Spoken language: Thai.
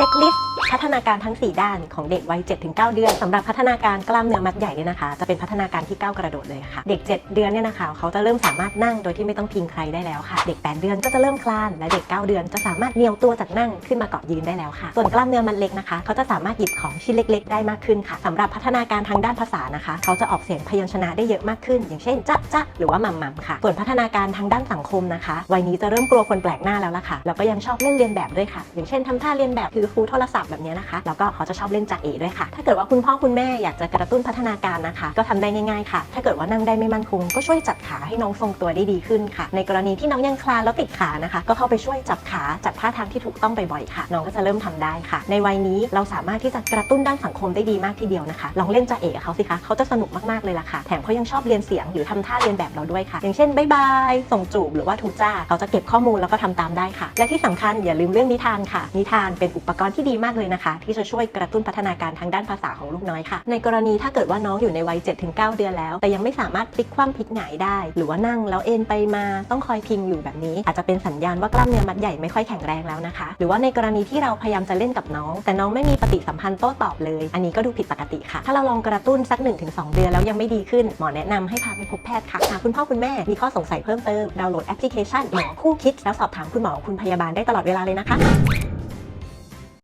ช็คลิสต์ พัฒนาการทั้ง 4 ด้านของเด็กวัย 7-9 เดือนสำหรับพัฒนาการกล้ามเนื้อมัดใหญ่เนี่ยนะคะ จะเป็นพัฒนาการที่ก้าวกระโดดเลยค่ะ เด็ก 7 เดือนเนี่ยนะคะ เขาจะเริ่มสามารถนั่งโดยที่ไม่ต้องพิงใครได้แล้วค่ะ เด็ก 8 เดือนก็จะเริ่มคลาน และเด็ก 9 เดือนจะสามารถเหนี่ยวตัวจากนั่งขึ้นมาเกาะยืนได้แล้วค่ะ ส่วนกล้ามเนื้อมัดเล็กนะคะ เขาจะสามารถหยิบของชิ้นเล็ก ๆ ได้มากขึ้นค่ะสำหรับพัฒนาการทางด้านภาษานะคะ เขาจะออกเสียงพยัญชนะได้เยอะมากขึ้น อย่างเช่นจ๊ะจ๊ะหรือว่ามัมมัมค่ะ ส่วนพัฒนาการทางด้านสังคมนะคะ วัยนี้จะเริ่มกลัวคนแปลกหน้าแล้วล่ะค่ะแล้วก็ยังชอบเล่นเรียนแบบด้วยค่ะ อย่างเช่นทำท่าเรียนแบบถือฟูโทรศัพท์แบบนี้นะคะ แล้วก็เขาจะชอบเล่นจ่าเอด้วยค่ะ ถ้าเกิดว่าคุณพ่อคุณแม่อยากจะกระตุ้นพัฒนาการนะคะ ก็ทำได้ง่ายๆค่ะ ถ้าเกิดว่านั่งได้ไม่มั่นคง ก็ช่วยจัดขาให้น้องทรงตัวได้ดีขึ้นค่ะ ในกรณีที่น้องยังคลานแล้วติดขานะคะ ก็เข้าไปช่วยจับขาจัดท่าทางที่ถูกต้องบ่อยๆค่ะ น้องก็จะเริ่มทำได้ค่ะ ในวัยนี้เราสามารถที่จะกระตุ้นด้านสังคมได้ดีมากทีเดียวนะคะ ลองเล่นจ่าเอกบเขาสิคะเขาจะสนุกมากๆเลยล่ะค่ะ แถมเขายังชอบเรียนเสียงหรือทำท่าเรียนแบบเราด้วยค่ะ อย่างเช่นบ๊ายบายส่งจูบหรือว่าทูจ้าเขาจะเก็บข้อมูลแล้วก็ทำตามได้ค่ะ และที่สำคัญอย่าลืมเรื่องนิทานค่ะ นิทานเป็นอุปกรณ์ที่ดีมากเลยนะคะ ที่จะช่วยกระตุ้นพัฒนาการทางด้านภาษาของลูกน้อยค่ะ ในกรณีถ้าเกิดว่าน้องอยู่ในวัย 7-9 เดือนแล้ว แต่ยังไม่สามารถพลิกคว่ำพลิกหงายได้ หรือว่านั่งแล้วเอ็นไปมาต้องคอยพิงอยู่แบบนี้ อาจจะเป็นสัญญาณว่ากล้ามเนื้อมัดใหญ่ไม่ค่อยแข็งแรงแล้วนะคะ หรือว่าในกรณีที่เราพยายามจะเล่นกับน้อง แต่น้องไม่มีปฏิสัมพันธ์โต้ตอบเลย อันนี้ก็ดูผิดปกติค่ะ ถ้าเราลองกระตุ้นสัก 1-2 เดือนแล้วยังไม่ดีขึ้นหมอแนะนำให้พาไปพบแพทย์ค่ะหากคุณพ่อคุณแม่มีข้อสงสัยเพิ่มเติมดาวน์โหลดแอปพลิเคชันหมอคู่คิดแล้วสอบถามคุณหมอคุณพยาบาลได้ตลอดเวลาเลยนะคะ